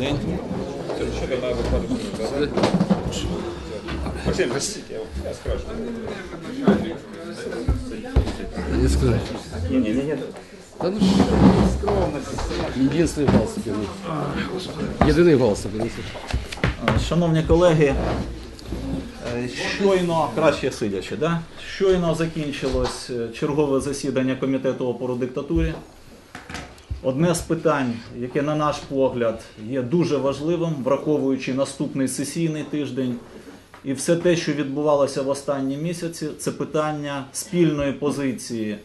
день. Максим, простите, я, скажу. Не ну Єдиний голос тобі. Єдиний голос тобі. Шановні колеги, е, щойно, краще сидячи, да? щойно закінчилось е, чергове засідання комітету опору диктатурі. Одне з питань, яке, на наш погляд, є дуже важливим, враховуючи наступний сесійний тиждень, і все те, що відбувалося в останні місяці, це питання спільної позиції,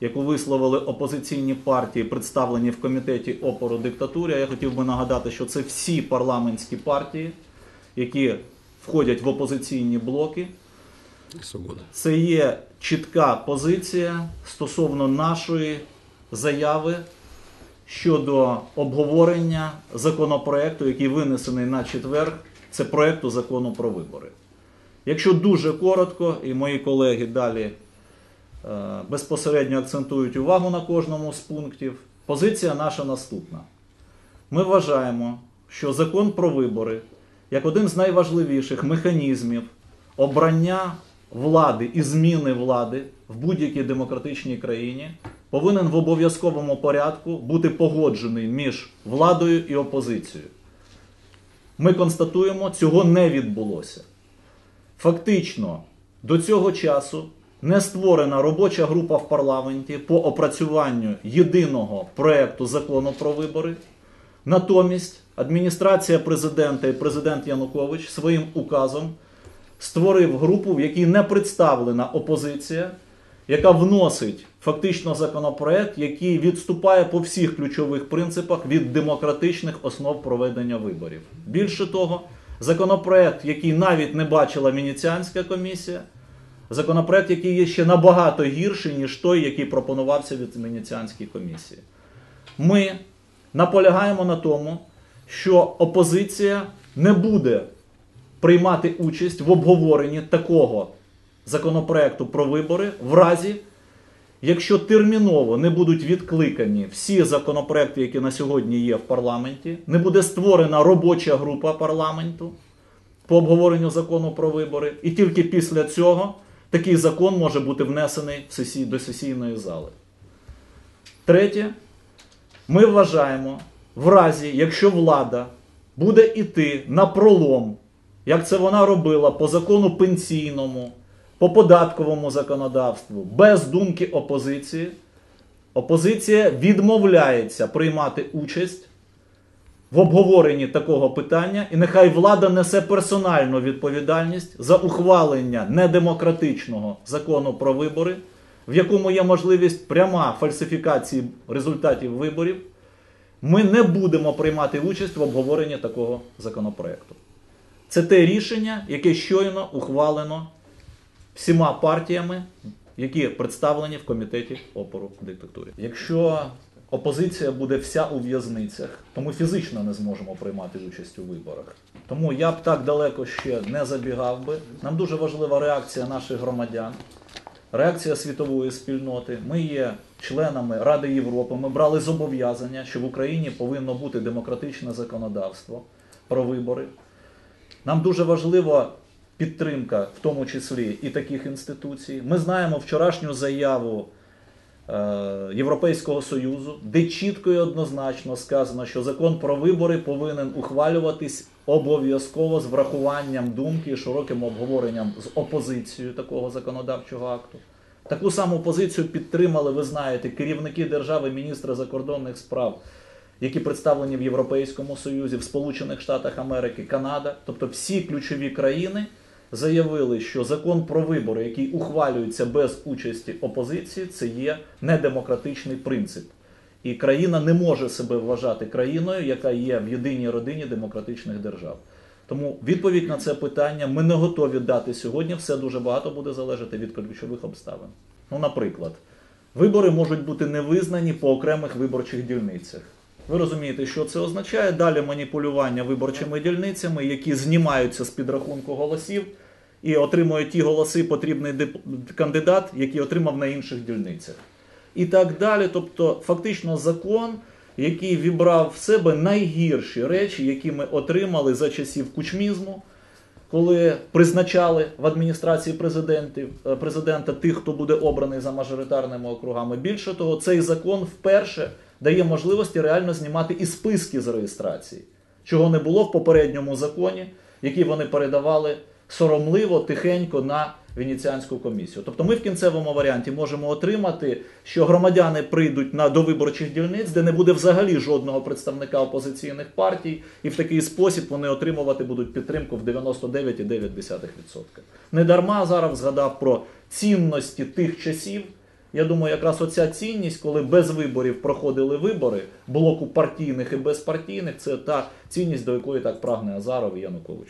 яку висловили опозиційні партії, представлені в комітеті опору диктатурі. Я хотів би нагадати, що це всі парламентські партії, які входять в опозиційні блоки. Свобода. Це є чітка позиція стосовно нашої заяви щодо обговорення законопроекту, який винесений на четвер. Це проекту закону про вибори. Якщо дуже коротко, і мої колеги далі е, безпосередньо акцентують увагу на кожному з пунктів, позиція наша наступна. Ми вважаємо, що закон про вибори як один з найважливіших механізмів обрання влади і зміни влади в будь-якій демократичній країні повинен в обов'язковому порядку бути погоджений між владою і опозицією. Ми констатуємо, цього не відбулося. Фактично, до цього часу не створена робоча група в парламенті по опрацюванню єдиного проекту закону про вибори. Натомість адміністрація президента і президент Янукович своїм указом створив групу, в якій не представлена опозиція, яка вносить фактично законопроект, який відступає по всіх ключових принципах від демократичних основ проведення виборів. Більше того, законопроект, який навіть не бачила Венеціанська комісія, законопроект, який є ще набагато гірший, ніж той, який пропонувався від Венеціанської комісії. Ми наполягаємо на тому, що опозиція не буде приймати участь в обговоренні такого законопроекту про вибори в разі, якщо терміново не будуть відкликані всі законопроекти, які на сьогодні є в парламенті, не буде створена робоча група парламенту по обговоренню закону про вибори, і тільки після цього такий закон може бути внесений в сесій, до сесійної зали. Третє, ми вважаємо, в разі, якщо влада буде йти на пролом, як це вона робила по закону пенсійному, по податковому законодавству, без думки опозиції, опозиція відмовляється приймати участь в обговоренні такого питання, і нехай влада несе персональну відповідальність за ухвалення недемократичного закону про вибори, в якому є можливість пряма фальсифікації результатів виборів. Ми не будемо приймати участь в обговоренні такого законопроекту. Це те рішення, яке щойно ухвалено всіма партіями, які представлені в комітеті опору диктатурі. Якщо опозиція буде вся у в'язницях, то ми фізично не зможемо приймати участь у виборах. Тому я б так далеко ще не забігав би. Нам дуже важлива реакція наших громадян, реакція світової спільноти. Ми є членами Ради Європи. Ми брали зобов'язання, що в Україні повинно бути демократичне законодавство про вибори. Нам дуже важлива підтримка, в тому числі і таких інституцій. Ми знаємо вчорашню заяву е, Європейського Союзу, де чітко і однозначно сказано, що закон про вибори повинен ухвалюватись обов'язково з врахуванням думки і широким обговоренням з опозицією такого законодавчого акту. Таку саму позицію підтримали, ви знаєте, керівники держави, міністри закордонних справ, які представлені в Європейському Союзі, в Сполучених Штатах Америки, Канада. Тобто всі ключові країни заявили, що закон про вибори, який ухвалюється без участі опозиції, це є недемократичний принцип. І країна не може себе вважати країною, яка є в єдиній родині демократичних держав. Тому відповідь на це питання ми не готові дати сьогодні. Все дуже багато буде залежати від ключових обставин. Ну, наприклад, вибори можуть бути не визнані по окремих виборчих дільницях. Ви розумієте, що це означає? Далі маніпулювання виборчими дільницями, які знімаються з підрахунку голосів і отримує ті голоси потрібний кандидат, який отримав на інших дільницях. І так далі. Тобто, фактично, закон який вібрав в себе найгірші речі, які ми отримали за часів кучмізму, коли призначали в адміністрації е, президента тих, хто буде обраний за мажоритарними округами. Більше того, цей закон вперше дає можливості реально знімати і списки з реєстрації, чого не було в попередньому законі, який вони передавали соромливо, тихенько на Венеціанську комісію. Тобто ми в кінцевому варіанті можемо отримати, що громадяни прийдуть на до виборчих дільниць, де не буде взагалі жодного представника опозиційних партій, і в такий спосіб вони отримувати будуть підтримку в 99,9%. Не дарма зараз згадав про цінності тих часів. Я думаю, якраз оця цінність, коли без виборів проходили вибори блоку партійних і безпартійних, це та цінність, до якої так прагне Азаров і Янукович.